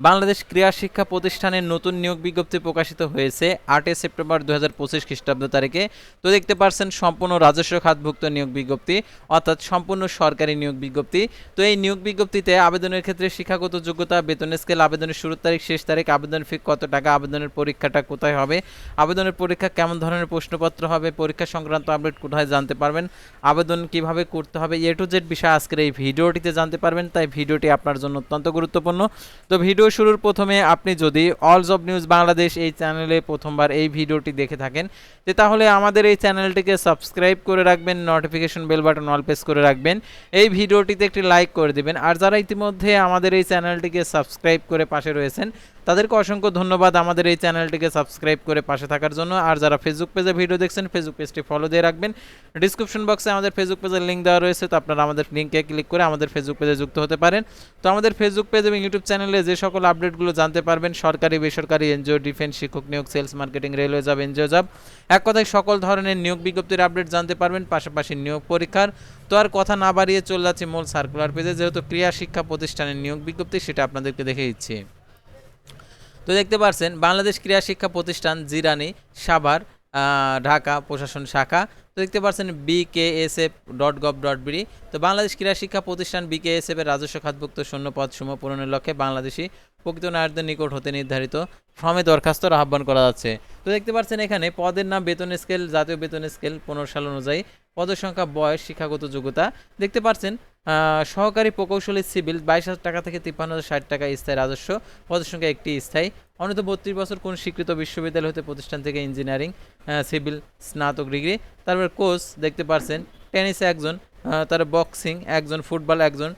বাংলাদেশ ক্রীড়া শিক্ষা প্রতিষ্ঠানের নতুন নিয়োগ বিজ্ঞপ্তি প্রকাশিত হয়েছে আটই সেপ্টেম্বর দু হাজার পঁচিশ খ্রিস্টাব্দ তারিখে। তো দেখতে পারছেন সম্পূর্ণ রাজস্ব খাতভুক্ত নিয়োগ বিজ্ঞপ্তি, অর্থাৎ সম্পূর্ণ সরকারি নিয়োগ বিজ্ঞপ্তি। তো এই নিয়োগ বিজ্ঞপ্তিতে আবেদনের ক্ষেত্রে শিক্ষাগত যোগ্যতা, বেতন স্কেল আবেদনের শুরুর তারিখ, শেষ তারিখ, আবেদন ফি কত টাকা, আবেদনের পরীক্ষাটা কোথায় হবে, আবেদনের পরীক্ষা কেমন ধরনের প্রশ্নপত্র হবে, পরীক্ষা সংক্রান্ত আপডেট কোথায় জানতে পারবেন, আবেদন কীভাবে করতে হবে, এ টু জেড বিষয় আজকের এই ভিডিওটিতে জানতে পারবেন, তাই ভিডিওটি আপনার জন্য অত্যন্ত গুরুত্বপূর্ণ। তো ভিডিও শুরুর প্রথমে আপনি যদি অল জব নিউজ বাংলাদেশ এই চ্যানেলে প্রথমবার এই ভিডিওটি দেখে থাকেন যে তাহলে আমাদের এই চ্যানেলটিকে সাবস্ক্রাইব করে রাখবেন notification bell button all press করে রাখবেন, এই ভিডিওটিতে একটি লাইক করে দেবেন, আর যারা ইতিমধ্যে আমাদের এই চ্যানেলটিকে সাবস্ক্রাইব করে পাশে রয়েছেন তাদেরকে অসংখ্য ধন্যবাদ আমাদের এই চ্যানেলটিকে সাবস্ক্রাইব করে পাশে থাকার জন্য। আর যারা ফেসবুক পেজে ভিডিও দেখছেন ফেসবুক পেজটি ফলো দিয়ে রাখবেন। ডিসক্রিপশন বক্সে আমাদের ফেসবুক পেজের লিঙ্ক দেওয়া রয়েছে, তো আপনারা আমাদের লিঙ্কে ক্লিক করে আমাদের ফেসবুক পেজে যুক্ত হতে পারেন। তো আমাদের ফেসবুক পেজ এবং ইউটিউব চ্যানেলে যে সকল আপডেটগুলো জানতে পারবেন, সরকারি, বেসরকারি এনজিও ডিফেন্স শিক্ষক নিয়োগ sales marketing railway job NGO job এক কথায় সকল ধরনের নিয়োগ বিজ্ঞপ্তির আপডেট জানতে পারবেন, পাশাপাশি নিয়োগ পরীক্ষার। তো আর কথা না বাড়িয়ে চলে যাচ্ছে মূল সার্কুলার পেজে যেহেতু ক্রিয়া শিক্ষা প্রতিষ্ঠানের নিয়োগ বিজ্ঞপ্তি, সেটা আপনাদেরকে দেখে দিচ্ছি। তো দেখতে পাচ্ছেন বাংলাদেশ ক্রীড়া শিক্ষা প্রতিষ্ঠান জিরানি, সাভার ঢাকা প্রশাসন শাখা। তো দেখতে পাচ্ছেন BKSF dot gov dot BD তো বাংলাদেশ ক্রীড়া শিক্ষা প্রতিষ্ঠান বিকেএসএফ এর রাজস্ব খাতভুক্ত শূন্য পদ সমূহ পূরণের লক্ষ্যে বাংলাদেশি প্রকৃত নায়কদের নিকট হতে নির্ধারিত ফর্মে দরখাস্তর আহ্বান করা যাচ্ছে। তো দেখতে পাচ্ছেন এখানে পদের নাম বেতন স্কেল জাতীয় বেতন স্কেল পনেরো সাল অনুযায়ী পদের সংখ্যা বয়স, শিক্ষাগত যোগ্যতা। দেখতে পাচ্ছেন সহকারী প্রকৌশলী সিভিল, বাইশ হাজার টাকা থেকে তিপ্পান্ন হাজার ষাট টাকা স্থায়ী রাজস্ব। পদের সংখ্যা একটি স্থায়ী। অনূর্ধ্ব বত্রিশ বছর কোন স্বীকৃত বিশ্ববিদ্যালয় হতে প্রতিষ্ঠান থেকে ইঞ্জিনিয়ারিং সিভিল, স্নাতক ডিগ্রি। তারপর কোচ, দেখতে পারছেন টেনিসে একজন তার বক্সিং, একজন, ফুটবল একজন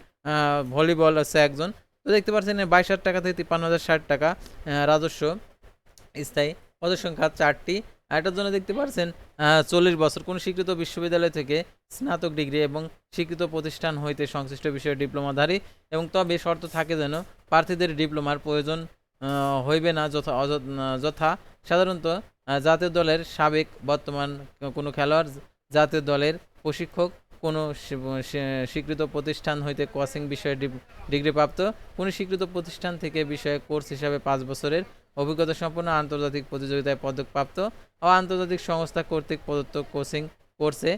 ভলিবল আছে একজন। তো দেখতে পাচ্ছেন, বাইশ হাজার টাকা থেকে তিপ্পান্ন হাজার ষাট টাকা রাজস্ব, স্থায়ী। পদের সংখ্যা চারটি। এটার জন্য দেখতে পাচ্ছেন চল্লিশ বছর কোন স্বীকৃত বিশ্ববিদ্যালয় থেকে স্নাতক ডিগ্রি এবং স্বীকৃত প্রতিষ্ঠান হইতে সংশ্লিষ্ট বিষয়ে ডিপ্লোমাধারী এবং তবে শর্ত থাকে যেন প্রার্থীদের ডিপ্লোমার প্রয়োজন হইবে না যথা যথা। সাধারণত জাতীয় দলের সাবেক বর্তমান কোনো খেলোয়াড় জাতীয় দলের প্রশিক্ষক, কোনো স্বী- স্বী- স্বীকৃত প্রতিষ্ঠান হইতে কোচিং বিষয়ে ডিগ্রিপ্রাপ্ত, কোনো স্বীকৃত প্রতিষ্ঠান থেকে বিষয়ে কোর্স হিসাবে পাঁচ বছরের অভিজ্ঞতা সম্পন্ন আন্তর্জাতিক প্রতিযোগিতায় পদকপ্রাপ্ত ও আন্তর্জাতিক সংস্থা কর্তৃক প্রদত্ত কোচিং কোর্সে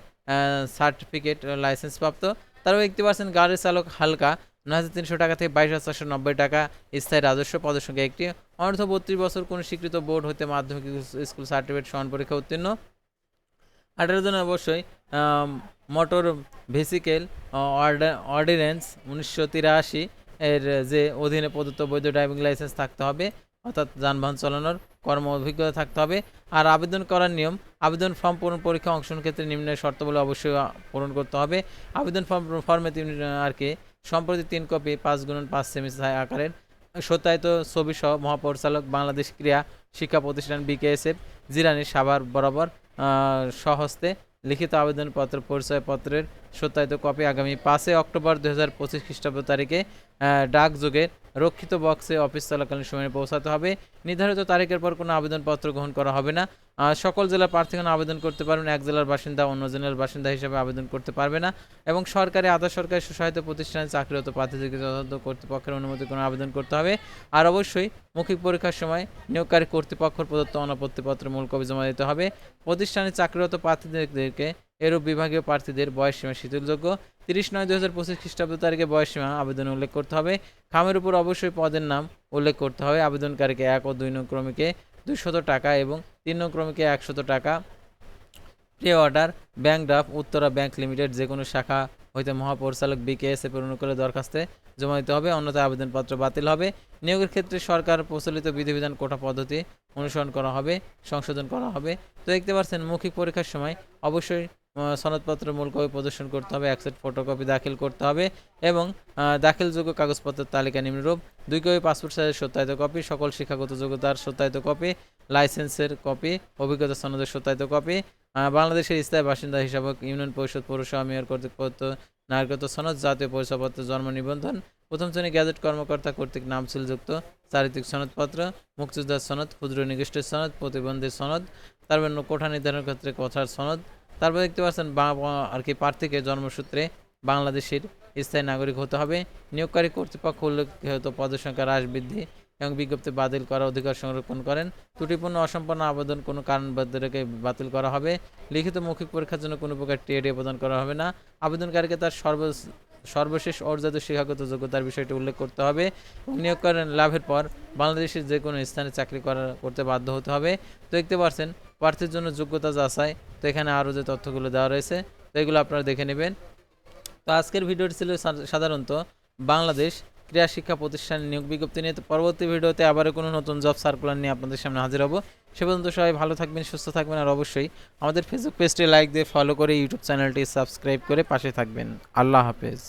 সার্টিফিকেট লাইসেন্স প্রাপ্ত। তারপর দেখতে পাচ্ছেন গাড়ির চালক হালকা, নয় হাজার তিনশো টাকা থেকে বাইশ হাজার চারশো নব্বই টাকা স্থায়ী রাজস্ব পদের সংখ্যা একটি অনূর্ধ্ব বত্রিশ বছর কোনো স্বীকৃত বোর্ড হতে মাধ্যমিক স্কুল সার্টিফিকেট সমান পরীক্ষা উত্তীর্ণ। আঠারো জন অবশ্যই মোটর ভেসিকেল অর্ডিন্যান্স উনিশশো তিরাশি এর যে অধীনে প্রদত্ত বৈধ ড্রাইভিং লাইসেন্স থাকতে হবে। অর্থাৎ যানবাহন চালানোর কর্ম অভিজ্ঞতা থাকতে হবে। আর আবেদন করার নিয়ম আবেদন ফর্ম পূরণ পরীক্ষা অংশগ্রহণ ক্ষেত্রে নিম্নের শর্তাবলী অবশ্যই পূরণ করতে হবে। আবেদন ফর্ম ফর্মে তিন আর কি সম্প্রতি তিন কপি পাঁচ গুণন পাঁচ সেমি আকারের সত্যায়িত ছবি সহ মহাপরিচালক বাংলাদেশ ক্রীড়া শিক্ষা প্রতিষ্ঠান বিকেএসএফ জিরানি সাভার বরাবর আহ, স্বহস্তে লিখিত আবেদনপত্র পরিচয়পত্রের সত্যায়িত কপি আগামী পাঁচই অক্টোবর দু হাজার পঁচিশ খ্রিস্টাব্দ তারিখে ডাকযোগে রক্ষিত বক্সে অফিস চলাকালীন সময়ে পৌঁছাতে হবে। নির্ধারিত তারিখের পর কোনো আবেদনপত্র গ্রহণ করা হবে না। সকল জেলার প্রার্থীগণ আবেদন করতে পারবেন। এক জেলার বাসিন্দা অন্য জেলার বাসিন্দা হিসেবে আবেদন করতে পারবে না। এবং সরকারি, আধা সরকারি স্বশাসিত প্রতিষ্ঠানে চাকরিরত প্রার্থীদেরকে যথাযথ কর্তৃপক্ষের অনুমতি কোনো আবেদন করতে হবে। আর অবশ্যই মৌখিক পরীক্ষার সময় নিয়োগকারী কর্তৃপক্ষের প্রদত্ত অনাপত্তিপত্র মূল কবি জমা দিতে হবে। প্রতিষ্ঠানে চাকরিরত প্রার্থীদেরকে এরূপ বিভাগীয় প্রার্থীদের বয়সসীমা শিথিলযোগ্য। তিরিশ নয় দু হাজার পঁচিশ খ্রিস্টাব্দ তারিখে বয়সসীমা আবেদন উল্লেখ করতে হবে। খামের উপর অবশ্যই পদের নাম উল্লেখ করতে হবে। আবেদনকারীকে এক ও দুই নং ক্রমিকে দুইশত টাকা এবং তিন নং ক্রমিকে একশত টাকা। Pre order bank draft, Uttara bank limited যে কোনো শাখা হইতে মহাপরিচালক বিকেএসএ পূরণ করে দরখাস্তে জমা দিতে হবে। অন্যথায় আবেদনপত্র বাতিল হবে। নিয়োগের ক্ষেত্রে সরকার প্রচলিত বিধিবিধান কোটা পদ্ধতি অনুসরণ করা হবে, সংশোধন করা হবে। তো দেখতে পাচ্ছেন, মৌখিক পরীক্ষার সময় অবশ্যই সনদপত্র মূল কপি প্রদর্শন করতে হবে এক সেট ফটোকপি দাখিল করতে হবে এবং দাখিলযোগ্য কাগজপত্রের তালিকা নিম্নরূপ, দুই কপি পাসপোর্ট সাইজের সত্যায়িত কপি, সকল শিক্ষাগত যোগ্যতার সত্যায়িত কপি লাইসেন্সের কপি, অভিজ্ঞতা সনদের সত্যায়িত কপি বাংলাদেশের স্থায়ী বাসিন্দা হিসাবে ইউনিয়ন পরিষদ পৌরসভা মেয়র প্রদত্ত নাগরিকত্ব সনদ, জাতীয় পরিচয়পত্র, জন্ম নিবন্ধন, প্রথম শ্রেণি গ্যাজেট কর্মকর্তা কর্তৃক নাম সিলযুক্ত চারিত্রিক সনদপত্র, মুক্তিযোদ্ধার সনদ, ক্ষুদ্র নিগোষ্ঠীর সনদ, প্রতিবন্ধী সনদ তারপর কোঠা নির্ধারণের ক্ষেত্রে কথার সনদ তারপর দেখতে পাচ্ছেন আর কি প্রার্থীকে জন্মসূত্রে বাংলাদেশের স্থায়ী নাগরিক হতে হবে। নিয়োগকারী কর্তৃপক্ষ উল্লেখিত পদের সংখ্যা হ্রাস বৃদ্ধি এবং বিজ্ঞপ্তি বাতিল করার অধিকার সংরক্ষণ করেন। ত্রুটিপূর্ণ অসম্পন্ন আবেদন কোনো কারণ বাদ বাতিল করা হবে। লিখিত মৌখিক পরীক্ষার জন্য কোনো প্রকার টিএডি প্রদান করা হবে না। আবেদনকারীকে তার সর্ব সর্বশেষ অর্জিত শিক্ষাগত যোগ্যতার বিষয়টি উল্লেখ করতে হবে নিয়োগ করেন লাভের পর বাংলাদেশের যে কোনো স্থানে চাকরি করা করতে বাধ্য হতে হবে। তো দেখতে পাচ্ছেন প্রার্থীর জন্য যোগ্যতা যাচাই। তো এখানে আরও যে তথ্যগুলো দেওয়া রয়েছে, তো এগুলো আপনারা দেখে নেবেন। তো আজকের ভিডিওটি ছিল সাধারণত বাংলাদেশ ক্রীড়া শিক্ষা প্রতিষ্ঠানের নিয়োগ বিজ্ঞপ্তি নিয়ে। তো পরবর্তী ভিডিওতে আবারও কোনো নতুন জব সার্কুলার নিয়ে আপনাদের সামনে হাজির হব। সে পর্যন্ত সবাই ভালো থাকবেন, সুস্থ থাকবেন, আর অবশ্যই আমাদের ফেসবুক পেজটি লাইক দিয়ে ফলো করে ইউটিউব চ্যানেলটি সাবস্ক্রাইব করে পাশে থাকবেন। আল্লাহ হাফেজ।